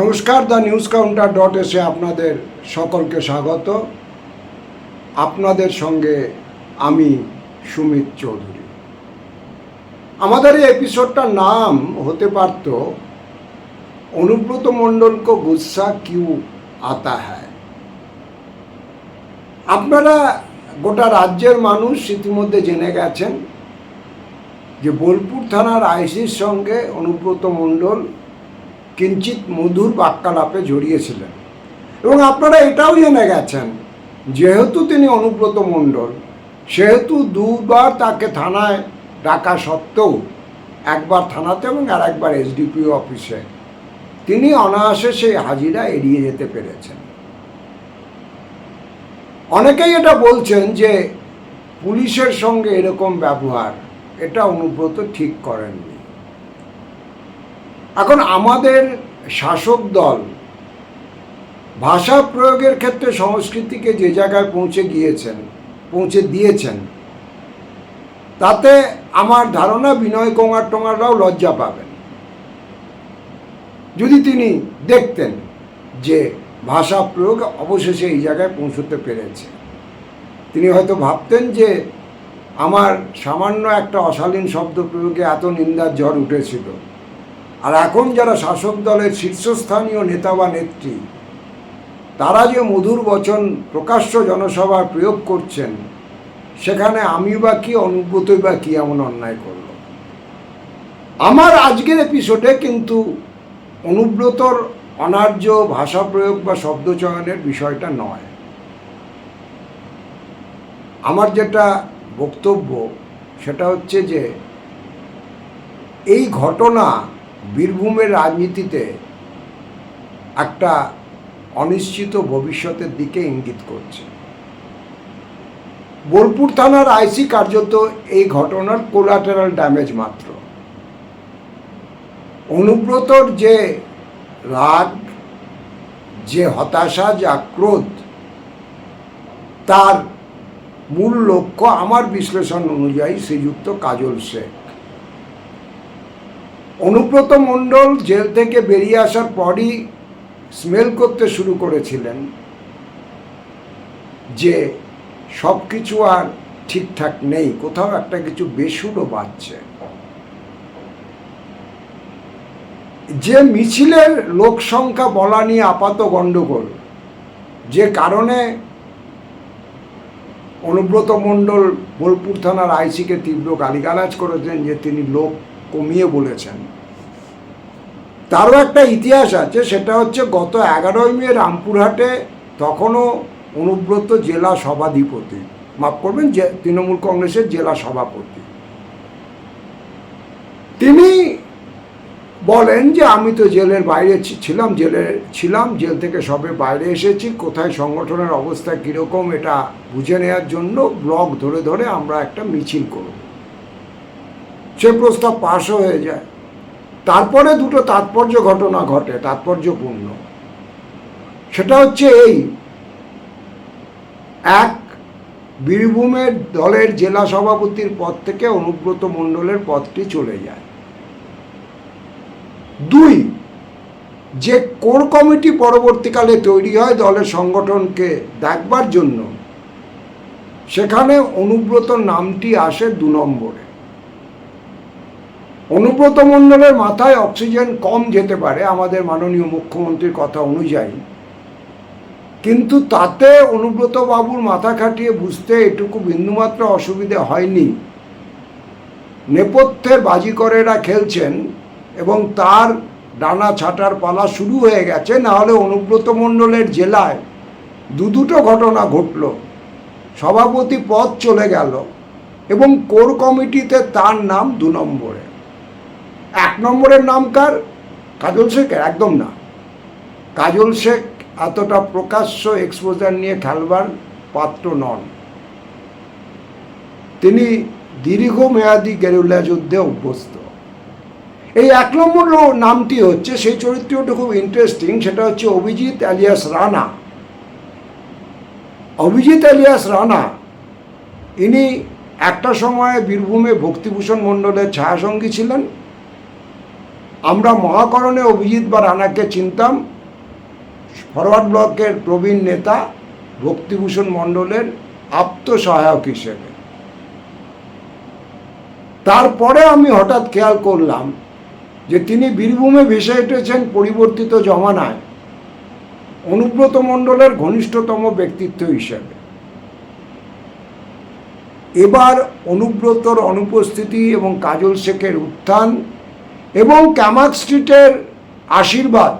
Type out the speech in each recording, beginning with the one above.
নমস্কার, the news counter dot এসে আপনাদের সকলকে স্বাগত। আপনাদের সঙ্গে আমি সুমিত চৌধুরী। আমাদের এই এপিসোডটার নাম হতে পারত, অনুব্রত মণ্ডল কো গুসা কিউ আতা হ্যায়। আপনারা গোটা রাজ্যের মানুষ ইতিমধ্যে জেনে গেছেন যে বোলপুর থানার আইসির সঙ্গে অনুব্রত মণ্ডল কিঞ্চিত মধুর বাক্যালাপে জড়িয়েছিলেন। এবং আপনারা এটাও জেনে গেছেন, যেহেতু তিনি অনুব্রত মণ্ডল, সেহেতু দুবার তাকে থানায় ডাকা সত্ত্বেও একবার থানাতে এবং আর একবার এসডিপিও অফিসে তিনি অনায়াসে সেই হাজিরা এড়িয়ে যেতে পেরেছেন। অনেকেই এটা বলছেন যে পুলিশের সঙ্গে এরকম ব্যবহার, এটা অনুব্রত ঠিক করেননি। এখন আমাদের শাসক দল ভাষা প্রয়োগের ক্ষেত্রে সংস্কৃতিকে যে জায়গায় পৌঁছে গিয়েছেন, পৌঁছে দিয়েছেন, তাতে আমার ধারণা বিনয় কোঙার টোঙাররাও লজ্জা পাবেন। যদি তিনি দেখতেন যে ভাষা প্রয়োগ অবশেষে এই জায়গায় পৌঁছতে পেরেছে। তিনি হয়তো ভাবতেন যে আমার সামান্য একটা অশালীন শব্দ প্রয়োগে এত নিন্দার জ্বর উঠেছিল। আর এখন যারা শাসক দলের শীর্ষস্থানীয় নেতা বা নেত্রী, তারা যে মধুর বচন প্রকাশ্য জনসভায় প্রয়োগ করছেন, সেখানে আমি বা কি, অনুব্রতই বা কি এমন অন্যায় করল? আমার আজকের এপিসোডে কিন্তু অনুব্রতর অনার্য ভাষা প্রয়োগ বা শব্দচয়নের বিষয়টা নয়। আমার যেটা বক্তব্য, সেটা হচ্ছে যে, এই ঘটনা বীরভূমের রাজনীতিতে একটা অনিশ্চিত ভবিষ্যতের দিকে ইঙ্গিত করছে। বোলপুর থানার আইসি কার্যত এই ঘটনার কোলাটেরাল ড্যামেজ মাত্র। অনুব্রতর যে রাগ, যে হতাশা, যে ক্রোধ তার মূল লক্ষ্য আমার বিশ্লেষণ অনুযায়ী শ্রীযুক্ত কাজল শেখ অনুব্রত মণ্ডল জেল থেকে বেরিয়ে আসার পরই স্মেল করতে শুরু করেছিলেন যে সব কিছু আর ঠিকঠাক নেই, কোথাও একটা কিছু বেসুরও বাজছে। যে মিছিলের লোক সংখ্যা বলা নিয়ে আপাত গণ্ডগোল, যে কারণে অনুব্রত মণ্ডল বোলপুর থানার আইসিকে তীব্র গালিগালাজ করেছেন যে তিনি লোক কমিয়ে বলেছেন। তারও একটা ইতিহাস আছে, সেটা হচ্ছে গত এগারোই মে রামপুরহাটে তখনও অনুব্রত জেলা সভাধিপতি। মাফ করবেন যে তৃণমূল কংগ্রেসের জেলা সভাপতি। তিনি বলেন যে, আমি তো জেলের বাইরে ছিলাম, জেলে ছিলাম, জেল থেকে সবে বাইরে এসেছি, কোথায় সংগঠনের অবস্থা কীরকম, এটা বুঝে নেওয়ার জন্য ব্লক ধরে ধরে আমরা একটা মিছিল করব। সে প্রস্তাব পাশও হয়ে যায়। তারপরে দুটো তাৎপর্য ঘটনা ঘটে, তাৎপর্যপূর্ণ। সেটা হচ্ছে এই, এক, বীরভূমের দলের জেলা সভাপতির পদ থেকে অনুব্রত মণ্ডলের পদটি চলে যায়। দুই, যে কোর কমিটি পরবর্তীকালে তৈরি হয় দলের সংগঠনকে দেখবার জন্য, সেখানে অনুব্রত নামটি আসে দু নম্বরে। অনুব্রত মণ্ডলের মাথায় অক্সিজেন কম যেতে পারে, আমাদের মাননীয় মুখ্যমন্ত্রীর কথা অনুযায়ী। কিন্তু তাতে অনুব্রত বাবুর মাথা খাটিয়ে বুঝতে এটুকু বিন্দুমাত্র অসুবিধে হয়নি। নেপথ্যের বাজিকরেরা খেলছেন এবং তার ডানা ছাটার পালা শুরু হয়ে গেছে না হলে অনুব্রত মণ্ডলের জেলায় দু দুটো ঘটনা ঘটল। সভাপতি পদ চলে গেল এবং কোর কমিটিতে তার নাম দু নম্বরে। এক নম্বরের নাম কার? কাজল শেখের? একদম না। কাজল শেখ এতটা প্রকাশ্য এক্সপোজার নিয়ে খেলবার পাত্র নন। তিনি দীর্ঘমেয়াদী গেরুলা যুদ্ধে অভ্যস্ত। এই এক নম্বর নামটি হচ্ছে, সেই চরিত্রটা খুব ইন্টারেস্টিং সেটা হচ্ছে অভিজিৎ আলিয়াস রানা। অভিজিৎ আলিয়াস রানা, ইনি একটা সময়ে বীরভূমে ভক্তিভূষণ মণ্ডলের ছায়াসঙ্গী ছিলেন। আমরা মহাকরণে অভিজিৎ বা রানাকে চিনতাম, ফরওয়ার্ড ব্লকের প্রবীণ নেতা ভক্তিভূষণ মণ্ডলের আত্মসহায়ক হিসেবে। তারপরে আমি হঠাৎ খেয়াল করলাম যে তিনি বীরভূমে ভেসে উঠেছেন পরিবর্তিত জমানায় অনুব্রত মণ্ডলের ঘনিষ্ঠতম ব্যক্তিত্ব হিসেবে। এবার অনুব্রতর অনুপস্থিতি এবং কাজল শেখের উত্থান এবং ক্যামাক স্ট্রিটের আশীর্বাদ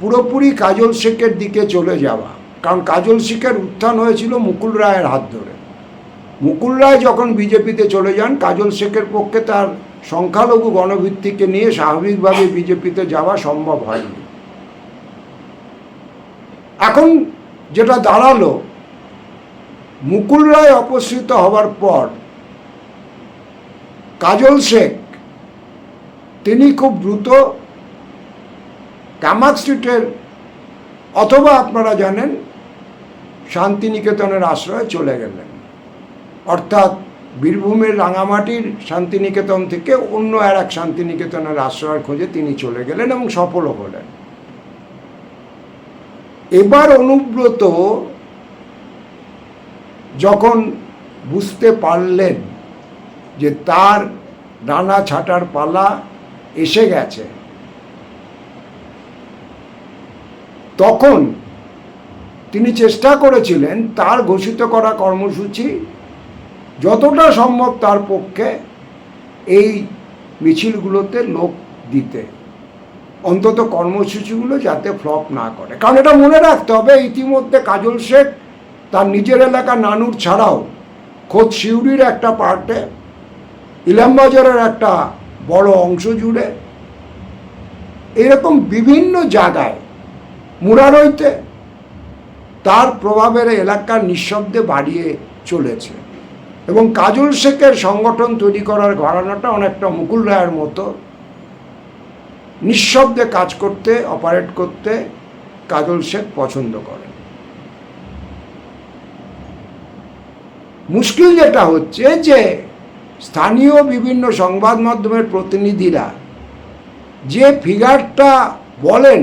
পুরোপুরি কাজল শেখের দিকে চলে যাওয়া। কারণ কাজল শেখের উত্থান হয়েছিল মুকুল রায়ের হাত ধরে। মুকুল রায় যখন বিজেপিতে চলে যান, কাজল শেখের পক্ষে তার সংখ্যালঘু গণভিত্তিকে নিয়ে স্বাভাবিকভাবে বিজেপিতে যাওয়া সম্ভব হয়নি। এখন যেটা দাঁড়াল, মুকুল রায় অপসৃত হবার পর কাজল শেখ তিনি খুব দ্রুত কামাক স্ট্রিটের, অথবা আপনারা জানেন, শান্তিনিকেতনের আশ্রয়ে চলে গেলেন। অর্থাৎ বীরভূমের রাঙামাটির শান্তিনিকেতন থেকে অন্য আর এক শান্তিনিকেতনের আশ্রয়ের খোঁজে তিনি চলে গেলেন এবং সফলও হলেন। এবার অনুব্রত যখন বুঝতে পারলেন যে তার ডানা ছাটার পালা এসে গেছে। তখন তিনি চেষ্টা করেছিলেন তার ঘোষিত করা কর্মসূচি যতটা সম্ভব তার পক্ষে এই মিছিলগুলোতে লোক দিতে। অন্তত কর্মসূচিগুলো যাতে ফ্লপ না করে। কারণ এটা মনে রাখতে হবে, ইতিমধ্যে কাজল শেখ তার নিজের এলাকা নানুর ছাড়াও খোদ সিউড়ির একটা পার্টে, ইলামবাজারের একটা বড় অংশ জুড়ে। এরকম বিভিন্ন জায়গায় মুরারইতে তার প্রভাবের এলাকার নিঃশব্দে বাড়িয়ে চলেছে এবং কাজল শেখের সংগঠন তৈরি করার ঘরানাটা অনেকটা মুকুল রায়ের মতো। নিঃশব্দে কাজ করতে অপারেট করতে কাজল শেখ পছন্দ করে মুশকিল যেটা হচ্ছে যে স্থানীয় বিভিন্ন সংবাদ মাধ্যমের প্রতিনিধিরা যে ফিগারটা বলেন,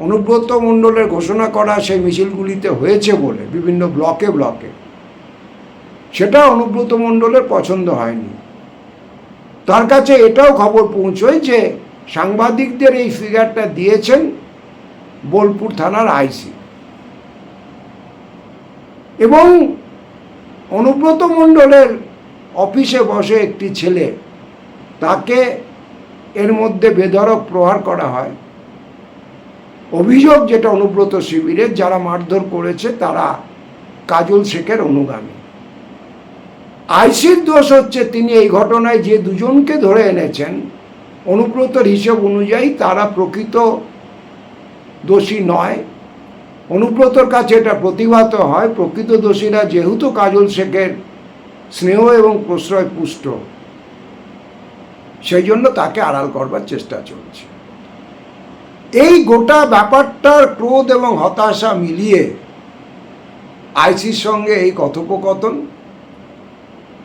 অনুব্রত মণ্ডলের ঘোষণা করা সেই মিছিলগুলিতে হয়েছে বলে, বিভিন্ন ব্লকে ব্লকে, সেটা অনুব্রত মণ্ডলের পছন্দ হয়নি। তার কাছে এটাও খবর পৌঁছয় যে সাংবাদিকদের এই ফিগারটা দিয়েছেন বোলপুর থানার আইসি। এবং অনুব্রত মণ্ডলের অফিসে বসে একটি ছেলে, তাকে এর মধ্যে বেধরক প্রহার করা হয়। অভিযোগ যেটা অনুব্রত শিবিরের, যারা মারধর করেছে তারা কাজল শেখের অনুগামী। আইসির দোষ হচ্ছে তিনি এই ঘটনায় যে দুজনকে ধরে এনেছেন, অনুব্রতর হিসেব অনুযায়ী তারা প্রকৃত দোষী নয়। অনুব্রতর কাছে এটা প্রতিভাত হয়, প্রকৃত দোষীরা যেহেতু কাজল শেখের স্নেহ এবং প্রশ্রয় পুষ্ট। সেই জন্য তাকে আড়াল করবার চেষ্টা চলছে। এই গোটা ব্যাপারটার ক্রোধ এবং হতাশা মিলিয়ে আইসির সঙ্গে এই কথোপকথন,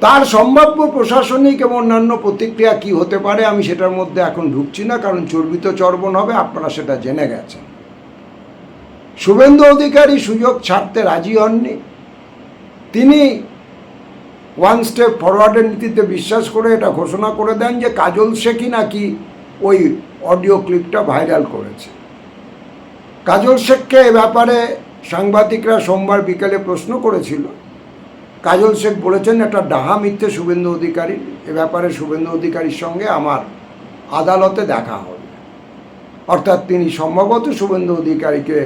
তার সম্ভাব্য প্রশাসনিক এবং অন্যান্য প্রতিক্রিয়া কি হতে পারে আমি সেটার মধ্যে এখন ঢুকছি না, কারণ চর্বিত চর্বণ হবে, আপনারা সেটা জেনে গেছেন। শুভেন্দু অধিকারী সুযোগ ছাড়তে রাজি হননি। তিনি ওয়ান স্টেপ ফরওয়ার্ডের নীতিতে বিশ্বাস করে এটা ঘোষণা করে দেন যে কাজল শেখই নাকি ওই অডিও ক্লিপটা ভাইরাল করেছে। কাজল শেখকে এ ব্যাপারে সাংবাদিকরা সোমবার বিকেলে প্রশ্ন করেছিল। কাজল শেখ বলেছেন একটা ডাহা মিথ্যে শুভেন্দু অধিকারী। এ ব্যাপারে শুভেন্দু অধিকারীর সঙ্গে আমার আদালতে দেখা হবে। অর্থাৎ তিনি সম্ভবত শুভেন্দু অধিকারীকে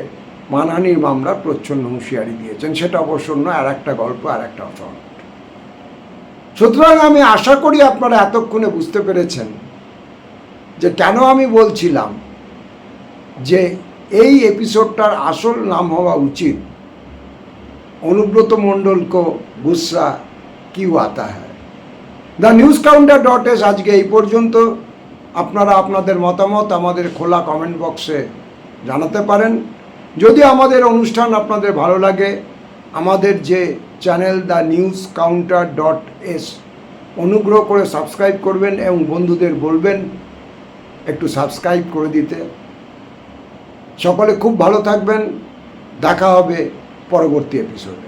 মানহানির মামলার প্রচ্ছন্ন হুঁশিয়ারি দিয়েছেন। সেটা অবশ্য নয় আর একটা গল্প আর একটা অসঙ্গ সুতরাং আমি আশা করি আপনারা এতক্ষণে বুঝতে পেরেছেন যে কেন আমি বলছিলাম যে এই এপিসোডটার আসল নাম হওয়া উচিত অনুব্রত মণ্ডল কো গুসা কি আতা হ্যায় the news counter dot S আজকে এই পর্যন্ত। আপনারা আপনাদের মতামত আমাদের খোলা কমেন্ট বক্সে জানাতে পারেন। যদি আমাদের অনুষ্ঠান আপনাদের ভালো লাগে, আমাদের যে channel the news counter dot S অনুগ্রহ করে সাবস্ক্রাইব করবেন এবং বন্ধুদের বলবেন একটু সাবস্ক্রাইব করে দিতে। সকলে খুব ভালো থাকবেন। দেখা হবে পরবর্তী এপিসোডে